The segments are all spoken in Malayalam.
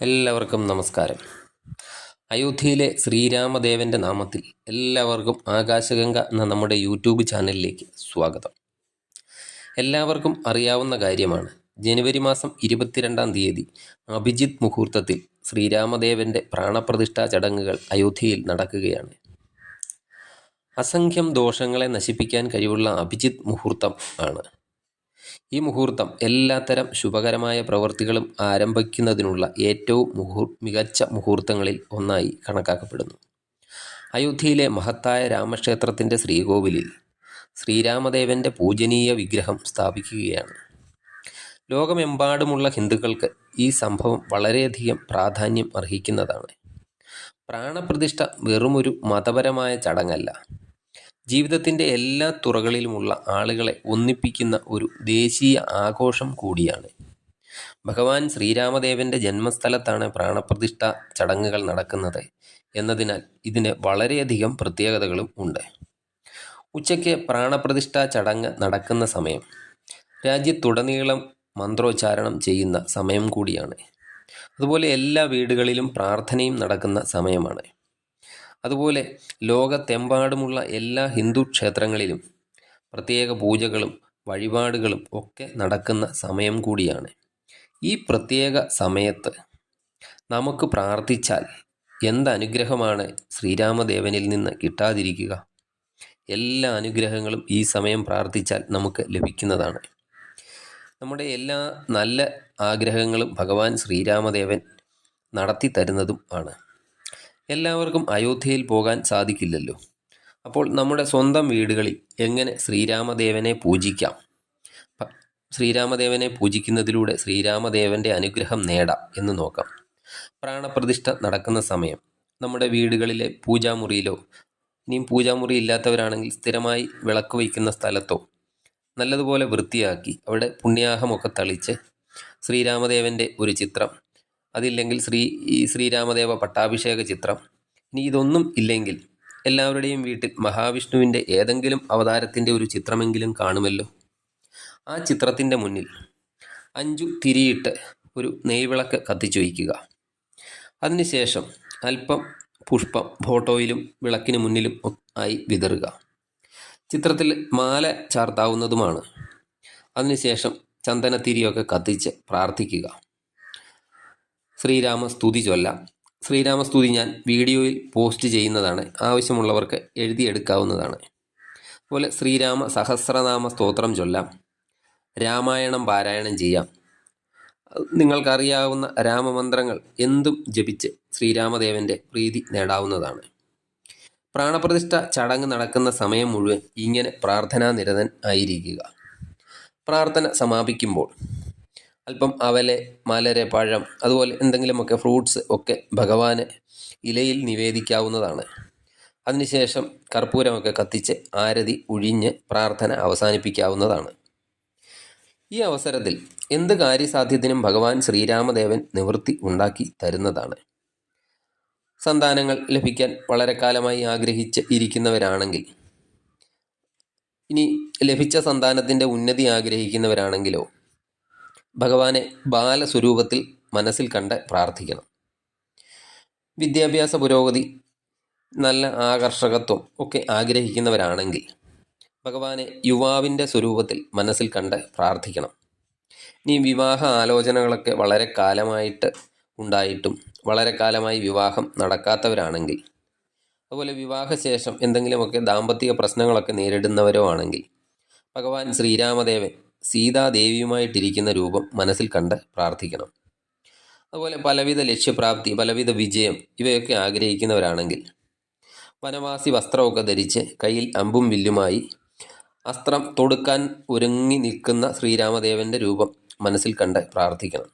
എല്ലാവർക്കും നമസ്കാരം. അയോധ്യയിലെ ശ്രീരാമദേവന്റെ നാമത്തിൽ എല്ലാവർക്കും ആകാശഗംഗ എന്ന നമ്മുടെ യൂട്യൂബ് ചാനലിലേക്ക് സ്വാഗതം. എല്ലാവർക്കും അറിയാവുന്ന കാര്യമാണ്. ജനുവരി മാസം ഇരുപത്തിരണ്ടാം തീയതി അഭിജിത് മുഹൂർത്തത്തിൽ ശ്രീരാമദേവന്റെ പ്രാണപ്രതിഷ്ഠാ ചടങ്ങുകൾ അയോധ്യയിൽ നടക്കുകയാണ്. അസംഖ്യം ദോഷങ്ങളെ നശിപ്പിക്കാൻ കഴിവുള്ള അഭിജിത് മുഹൂർത്തം ആണ്. ഈ മുഹൂർത്തം എല്ലാത്തരം ശുഭകരമായ പ്രവൃത്തികളും ആരംഭിക്കുന്നതിനുള്ള ഏറ്റവും മുഹൂർ മികച്ച മുഹൂർത്തങ്ങളിൽ ഒന്നായി കണക്കാക്കപ്പെടുന്നു. അയോധ്യയിലെ മഹത്തായ രാമക്ഷേത്രത്തിന്റെ ശ്രീകോവിലിൽ ശ്രീരാമദേവന്റെ പൂജനീയ വിഗ്രഹം സ്ഥാപിക്കുകയാണ്. ലോകമെമ്പാടുമുള്ള ഹിന്ദുക്കൾക്ക് ഈ സംഭവം വളരെയധികം പ്രാധാന്യം അർഹിക്കുന്നതാണ്. പ്രാണപ്രതിഷ്ഠ വെറുമൊരു മതപരമായ ചടങ്ങല്ല. ജീവിതത്തിന്റെ എല്ലാ തുറകളിലുമുള്ള ആളുകളെ ഒന്നിപ്പിക്കുന്ന ഒരു ദേശീയ ആഘോഷം കൂടിയാണ്. ഭഗവാൻ ശ്രീരാമദേവന്റെ ജന്മസ്ഥലത്താണ് പ്രാണപ്രതിഷ്ഠ ചടങ്ങുകൾ നടക്കുന്നത് എന്നതിനാൽ ഇതിന് വളരെയധികം പ്രത്യേകതകളും ഉണ്ട്. ഉച്ചയ്ക്ക് പ്രാണപ്രതിഷ്ഠ ചടങ്ങ് നടക്കുന്ന സമയം രാജ്യത്തുടനീളം മന്ത്രോച്ചാരണം ചെയ്യുന്ന സമയം കൂടിയാണ്. അതുപോലെ എല്ലാ വീടുകളിലും പ്രാർത്ഥനയും നടക്കുന്ന സമയമാണ്. അതുപോലെ ലോകത്തെമ്പാടുമുള്ള എല്ലാ ഹിന്ദു ക്ഷേത്രങ്ങളിലും പ്രത്യേക പൂജകളും വഴിപാടുകളും ഒക്കെ നടക്കുന്ന സമയം കൂടിയാണ്. ഈ പ്രത്യേക സമയത്ത് നമുക്ക് പ്രാർത്ഥിച്ചാൽ എന്തനുഗ്രഹമാണ് ശ്രീരാമദേവനിൽ നിന്ന് കിട്ടാതിരിക്കുക? എല്ലാ അനുഗ്രഹങ്ങളും ഈ സമയം പ്രാർത്ഥിച്ചാൽ നമുക്ക് ലഭിക്കുന്നതാണ്. നമ്മുടെ എല്ലാ നല്ല ആഗ്രഹങ്ങളും ഭഗവാൻ ശ്രീരാമദേവൻ നടത്തി തരുന്നതും ആണ്. എല്ലാവർക്കും അയോധ്യയിൽ പോകാൻ സാധിക്കില്ലല്ലോ. അപ്പോൾ നമ്മുടെ സ്വന്തം വീടുകളിൽ എങ്ങനെ ശ്രീരാമദേവനെ പൂജിക്കാം? ശ്രീരാമദേവനെ പൂജിക്കുന്നതിലൂടെ ശ്രീരാമദേവന്റെ അനുഗ്രഹം നേടാം എന്ന് നോക്കാം. പ്രാണപ്രതിഷ്ഠ നടക്കുന്ന സമയം. നമ്മുടെ വീടുകളിലെ പൂജാമുറിയിലോ ഇനിയും പൂജാമുറി ഇല്ലാത്തവരാണെങ്കിൽ സ്ഥിരമായി വിളക്ക് വയ്ക്കുന്ന സ്ഥലത്തോ നല്ലതുപോലെ വൃത്തിയാക്കി അവിടെ പുണ്യാഹമൊക്കെ തളിച്ച് ശ്രീരാമദേവന്റെ ഒരു ചിത്രം അതില്ലെങ്കിൽ ശ്രീ ഈ ശ്രീരാമദേവ പട്ടാഭിഷേക ചിത്രം. ഇനി ഇതൊന്നും ഇല്ലെങ്കിൽ എല്ലാവരുടെയും വീട്ടിൽ മഹാവിഷ്ണുവിന്റെ ഏതെങ്കിലും അവതാരത്തിന്റെ ഒരു ചിത്രമെങ്കിലും കാണുമല്ലോ. ആ ചിത്രത്തിന്റെ മുന്നിൽ അഞ്ചു തിരിയിട്ട് ഒരു നെയ്വിളക്ക് കത്തിച്ചു വയ്ക്കുക. അതിനുശേഷം അല്പം പുഷ്പം ഫോട്ടോയിലും വിളക്കിന് മുന്നിലും ആയി വിതറുക. ചിത്രത്തിൽ മാല ചാർത്താവുന്നതുമാണ്. അതിനുശേഷം ചന്ദനത്തിരിയൊക്കെ കത്തിച്ച് പ്രാർത്ഥിക്കുക. ശ്രീരാമസ്തുതി ശ്രീരാമ സ്തുതി ഞാൻ വീഡിയോയിൽ പോസ്റ്റ് ചെയ്യുന്നതാണ്. ആവശ്യമുള്ളവർക്ക് എഴുതിയെടുക്കാവുന്നതാണ്. അതുപോലെ ശ്രീരാമ സഹസ്രനാമ സ്തോത്രം ചൊല്ലാം. രാമായണം പാരായണം ചെയ്യാം. നിങ്ങൾക്കറിയാവുന്ന രാമമന്ത്രങ്ങൾ എന്തും ജപിച്ച് ശ്രീരാമദേവന്റെ പ്രീതി നേടാവുന്നതാണ്. പ്രാണപ്രതിഷ്ഠ ചടങ്ങ് നടക്കുന്ന സമയം മുഴുവൻ ഇങ്ങനെ പ്രാർത്ഥനാ നിരതൻ ആയിരിക്കുക. പ്രാർത്ഥന സമാപിക്കുമ്പോൾ അല്പം അവലെ മലര് പഴം അതുപോലെ എന്തെങ്കിലുമൊക്കെ ഫ്രൂട്ട്സ് ഒക്കെ ഭഗവാന് ഇലയിൽ നിവേദിക്കാവുന്നതാണ്. അതിനുശേഷം കർപ്പൂരമൊക്കെ കത്തിച്ച് ആരതി ഒഴിഞ്ഞ് പ്രാർത്ഥന അവസാനിപ്പിക്കാവുന്നതാണ്. ഈ അവസരത്തിൽ എന്ത് കാര്യസാധ്യത്തിനും ഭഗവാൻ ശ്രീരാമദേവൻ നിവൃത്തി ഉണ്ടാക്കി തരുന്നതാണ്. സന്താനങ്ങൾ ലഭിക്കാൻ വളരെ കാലമായി ആഗ്രഹിച്ച് ഇരിക്കുന്നവരാണെങ്കിൽ ഇനി ലഭിച്ച സന്താനത്തിന്റെ ഉന്നതി ആഗ്രഹിക്കുന്നവരാണെങ്കിലോ ഭഗവാനെ ബാലസ്വരൂപത്തിൽ മനസ്സിൽ കണ്ട് പ്രാർത്ഥിക്കണം. വിദ്യാഭ്യാസ പുരോഗതി നല്ല ആകർഷകത്വം ഒക്കെ ആഗ്രഹിക്കുന്നവരാണെങ്കിൽ ഭഗവാനെ യുവാവിന്റെ സ്വരൂപത്തിൽ മനസ്സിൽ കണ്ട് പ്രാർത്ഥിക്കണം. ഇനി വിവാഹ ആലോചനകളൊക്കെ വളരെ കാലമായിട്ട് ഉണ്ടായിട്ടും വളരെ കാലമായി വിവാഹം നടക്കാത്തവരാണെങ്കിൽ അതുപോലെ വിവാഹശേഷം എന്തെങ്കിലുമൊക്കെ ദാമ്പത്തിക പ്രശ്നങ്ങളൊക്കെ നേരിടുന്നവരോ ആണെങ്കിൽ ഭഗവാൻ ശ്രീരാമദേവൻ സീതാദേവിയുമായിട്ടിരിക്കുന്ന രൂപം മനസ്സിൽ കണ്ട് പ്രാർത്ഥിക്കണം. അതുപോലെ പലവിധ ലക്ഷ്യപ്രാപ്തി പലവിധ വിജയം ഇവയൊക്കെ ആഗ്രഹിക്കുന്നവരാണെങ്കിൽ വനവാസി വസ്ത്രമൊക്കെ ധരിച്ച് കയ്യിൽ അമ്പും വില്ലുമായി അസ്ത്രം തൊടുക്കാൻ ഒരുങ്ങി നിൽക്കുന്ന ശ്രീരാമദേവന്റെ രൂപം മനസ്സിൽ കണ്ട് പ്രാർത്ഥിക്കണം.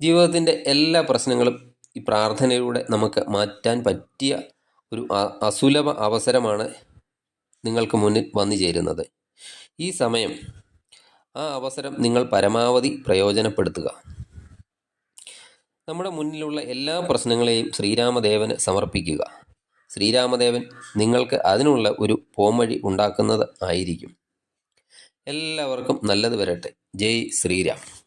ജീവിതത്തിന്റെ എല്ലാ പ്രശ്നങ്ങളും ഈ പ്രാർത്ഥനയിലൂടെ നമുക്ക് മാറ്റാൻ പറ്റിയ ഒരു അസുലഭ അവസരമാണ് നിങ്ങൾക്ക് മുന്നിൽ വന്നു ചേരുന്നത്. ഈ സമയം ആ അവസരം നിങ്ങൾ പരമാവധി പ്രയോജനപ്പെടുത്തുക. നമ്മുടെ മുന്നിലുള്ള എല്ലാ പ്രശ്നങ്ങളെയും ശ്രീരാമദേവന് സമർപ്പിക്കുക. ശ്രീരാമദേവൻ നിങ്ങൾക്ക് അതിനുള്ള ഒരു പോംവഴി ഉണ്ടാക്കുന്നത് ആയിരിക്കും. എല്ലാവർക്കും നല്ലത് വരട്ടെ. ജയ് ശ്രീരാം.